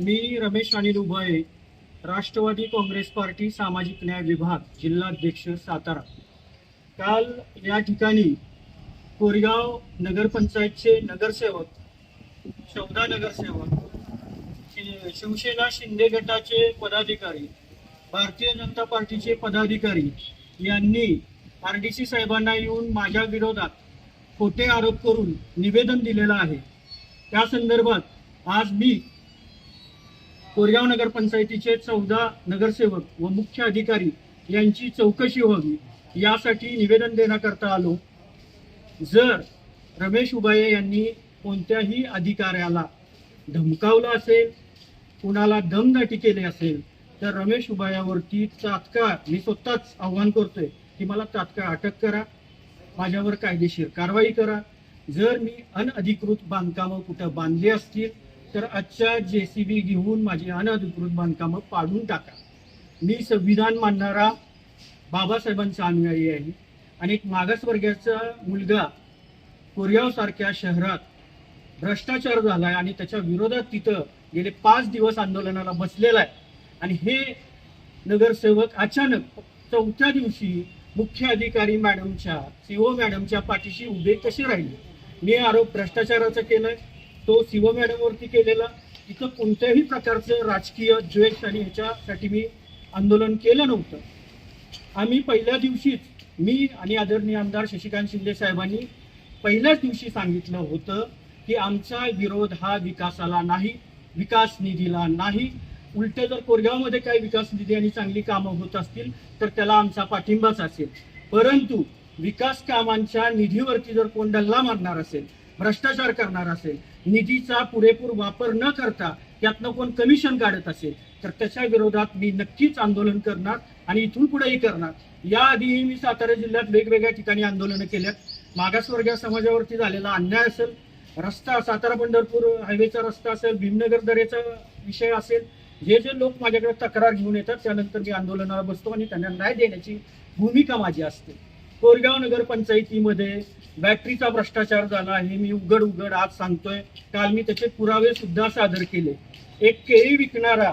मी रमेश आणि उभय राष्ट्रवादी काँग्रेस पार्टी सामाजिक न्याय विभाग जिल्हाध्यक्ष सातारा. काल या ठिकाणी कोरेगाव नगरपंचायतचे नगरसेवक चौदा नगरसेवक शि- शिवसेना शिंदे गटाचे पदाधिकारी भारतीय जनता पार्टीचे पदाधिकारी यांनी आर डी सी साहेबांना येऊन माझ्या विरोधात खोटे आरोप करून निवेदन दिलेलं आहे. त्या संदर्भात आज मी कोरगाव नगरपंचायतीचे चौदा नगरसेवक व मुख्य अधिकारी यांची चौकशी व्हावी यासाठी निवेदन देण्याकरता आलो. जर रमेश उबाये यांनी कोणत्याही अधिकाऱ्याला धमकावलं असेल कुणाला दमदाटी केली असेल तर रमेश उबायावरती तात्काळ मी स्वतःच आव्हान करतोय की मला तात्काळ अटक करा माझ्यावर कायदेशीर कारवाई करा. जर मी अनधिकृत बांधकामं कुठं बांधली असतील तर आजच्या जे सी बी घेऊन माझी अनधिकृत बांधकामं पाडून टाका. मी संविधान मानणारा बाबासाहेबांचा अनुयायी आहे आणि एक मागासवर्गाचा मुलगा कोरियावसारख्या शहरात भ्रष्टाचार झालाय आणि त्याच्या विरोधात तिथं गेले पाच दिवस आंदोलनाला बसलेला आहे. आणि हे नगरसेवक अचानक चौथ्या दिवशी मुख्य अधिकारी मॅडमच्या सीओ मॅडमच्या पाठीशी उभे कसे राहिले? मी आरोप भ्रष्टाचाराचा केलाय. तो सीओ मॅडमवरती केलेला. इथं कोणत्याही प्रकारचं राजकीय द्वेष आणि ह्याच्यासाठी मी आंदोलन केलं नव्हतं. आम्ही पहिल्या दिवशीच मी आणि आदरणीय आमदार शशिकांत शिंदे साहेबांनी पहिल्याच दिवशी सांगितलं होतं की आमचा विरोध हा विकासाला नाही विकास निधीला नाही. उलट जर कोरगावमध्ये काही विकास निधी आणि चांगली कामं होत असतील तर त्याला आमचा पाठिंबाच असेल. परंतु विकास कामांच्या निधीवरती जर कोण डल्ला मारणार असेल भ्रष्टाचार करणार असेल निधीचा पुरेपूर वापर न करता यातनं कोण कमिशन काढत असेल तर त्याच्या विरोधात मी नक्कीच आंदोलन करणार आणि इथून पुढेही करणार. याआधीही मी सातारा जिल्ह्यात वेगवेगळ्या ठिकाणी आंदोलनं केल्यात. मागासवर्गीय समाजावरती झालेला अन्याय असेल रस्ता सातारा पंढरपूर हायवेचा रस्ता असेल भीमनगर दरेचा विषय असेल जे जे लोक माझ्याकडे तक्रार घेऊन येतात त्यानंतर मी आंदोलनाला बसतो आणि त्यांना न्याय देण्याची भूमिका माझी असते. कोरगाव नगर पंचायतीमध्ये बॅटरीचा भ्रष्टाचार झाला हे मी उघड उघड आज सांगतोय. काल मी त्याचे पुरावे सुद्धा सादर केले. एक केळी विकणारा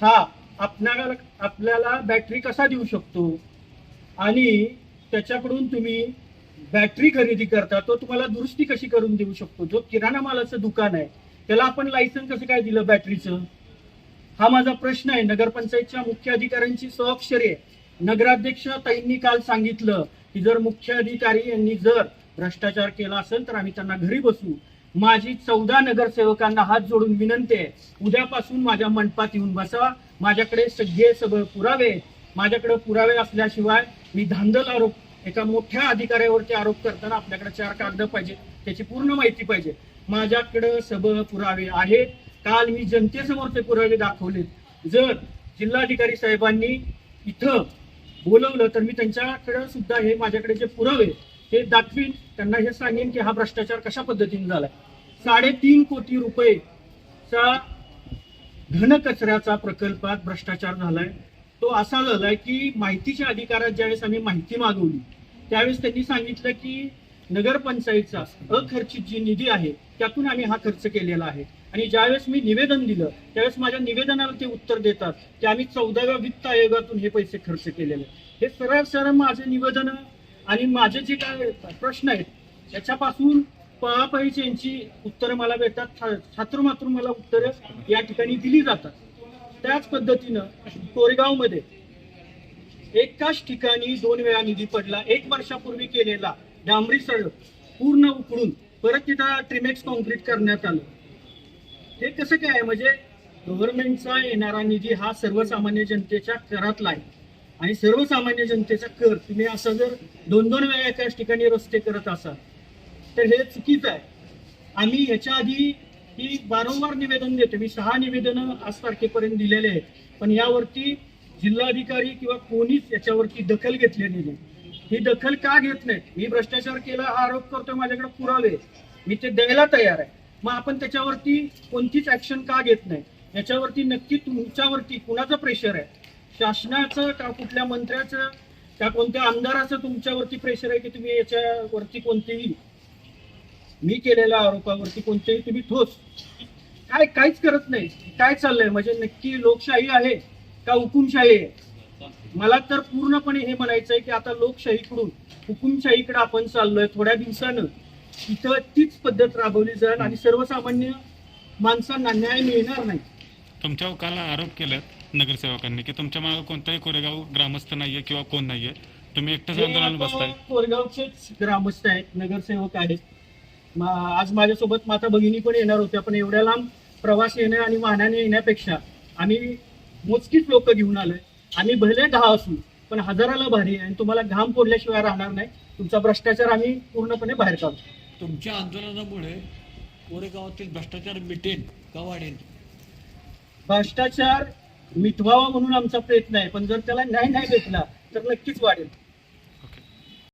हा आपल्याला आपल्याला बॅटरी कसा देऊ शकतो? आणि त्याच्याकडून तुम्ही बॅटरी खरेदी करता तो तुम्हाला दुरुस्ती कशी करून देऊ शकतो? जो किराणा मालाचं दुकान आहे त्याला आपण लायसन कसं काय दिलं बॅटरीचं? हा माझा प्रश्न आहे. नगरपंचायतच्या मुख्य अधिकाऱ्यांची स्वाक्षरी आहे. नगराध्यक्ष ताईंनी काल सांगितलं की जर मुख्य अधिकारी यांनी जर भ्रष्टाचार केला असेल तर आम्ही त्यांना घरी बसू. माझी चौदा नगरसेवकांना हात जोडून विनंती आहे. उद्यापासून माझ्या मंडपात येऊन बसा. माझ्याकडे सगळे सगळं पुरावे माझ्याकडे पुरावे असल्याशिवाय मी धांदल आरोप एका मोठ्या अधिकाऱ्यावरती आरोप करताना आपल्याकडे चार कागद पाहिजे त्याची पूर्ण माहिती पाहिजे. माझ्याकडे सब पुरावे आहेत. काल मी जनतेसमोर ते पुरावे दाखवले जर जिल्हाधिकारी साहेबांनी इथं बोलवलं तर मी त्यांच्याकडे सुद्धा हे माझ्याकडे जे पुरावे हे दाखवीन. त्यांना हे सांगेन की हा भ्रष्टाचार कशा पद्धतीने झालाय. साडेतीन कोटी रुपयेचा घनकचऱ्याचा प्रकल्पात भ्रष्टाचार झालाय. तो असा झालाय की माहितीच्या अधिकारात ज्यावेळेस आम्ही माहिती मागवली त्यावेळेस त्यांनी सांगितलं की नगरपंचायतचा अखर्चित जी निधी आहे त्यातून आम्ही हा खर्च केलेला आहे. आणि ज्यावेळेस मी निवेदन दिलं त्यावेळेस माझ्या निवेदनाला ते उत्तर देतात की आम्ही चौदाव्या वित्त आयोगातून हे पैसे खर्च केलेले हे सरळ सरळ माझे निवेदन आणि माझे जे काय प्रश्न आहेत त्याच्यापासून पळापळीची यांची उत्तरं मला भेटतात छात्र मात्र मला उत्तरं या ठिकाणी दिली जातात. त्याच पद्धतीनं कोरेगावमध्ये एकाच ठिकाणी दोन वेळा निधी पडला. एक वर्षापूर्वी केलेला डांबरी सडक पूर्ण उकळून परत तिथं ट्रिमेक्स कॉन्क्रीट करण्यात आलं. हे कसं काय आहे? म्हणजे गव्हर्नमेंटचा येणारा निधी हा सर्वसामान्य जनतेच्या करातला आहे. आणि सर्वसामान्य जनतेचा कर तुम्ही असं जर दोन दोन वेळा एकाच ठिकाणी रस्ते करत असाल तर हे चुकीचं आहे. आम्ही ह्याच्या आधी ही वारंवार निवेदन देतो. मी सहा निवेदनं आज तारखेपर्यंत दिलेले आहेत. पण यावरती जिल्हाधिकारी किंवा कोणीच याच्यावरती दखल घेतलेली नाही ही दखल का घेत नाहीत? मी भ्रष्टाचार केला हा आरोप करतोय माझ्याकडे पुरावे मी ते द्यायला तयार आहे. मग आपण त्याच्यावरती कोणतीच ऍक्शन का घेत नाही? याच्यावरती नक्की तुमच्यावरती कुणाचं प्रेशर आहे? शासनाचं का कुठल्या मंत्र्याचं? का कोणत्या आमदाराचं तुमच्यावरती प्रेशर आहे की तुम्ही याच्यावरती कोणतेही मी केलेल्या आरोपावरती कोणतेही तुम्ही ठोस. काय काहीच करत नाही. काय चाललंय? म्हणजे नक्की लोकशाही आहे का हुकुमशाही आहे? मला तर पूर्णपणे हे म्हणायचं आहे की आता लोकशाहीकडून हुकुमशाहीकडे आपण चाललोय थोड्या दिवसानं. इथं तीच पद्धत राबवली जाईल आणि सर्वसामान्य माणसांना न्याय मिळणार नाही. तुमच्यावर काल आरोप केलेत नगरसेवकांनी की तुमच्या मागे कोणताही कोरेगाव ग्रामस्थ नाहीये किंवा कोण नाहीये. तुम्ही एकटंच आंदोलन बसताय. कोरगावचेच ग्रामस्थ आहेत नगरसेवक आहेत. मा- आज माझ्यासोबत माता भगिनी पण येणार होत्या पण एवढ्या लांब प्रवास येणं आणि वाहनाने येण्यापेक्षा आम्ही मोजकीच लोक घेऊन आलोय. आम्ही भले दहा असू पण हजाराला भारी आहे आणि तुम्हाला घाम फोडल्याशिवाय राहणार नाही. तुमचा भ्रष्टाचार आम्ही पूर्णपणे बाहेर काढू. तुमच्या आंदोलनामुळे कोरेगावातील भ्रष्टाचार मिटेल का वाढेल? भ्रष्टाचार मिटवावा म्हणून आमचा प्रयत्न आहे पण जर त्याला न्याय नाही भेटला तर नक्कीच वाढेल.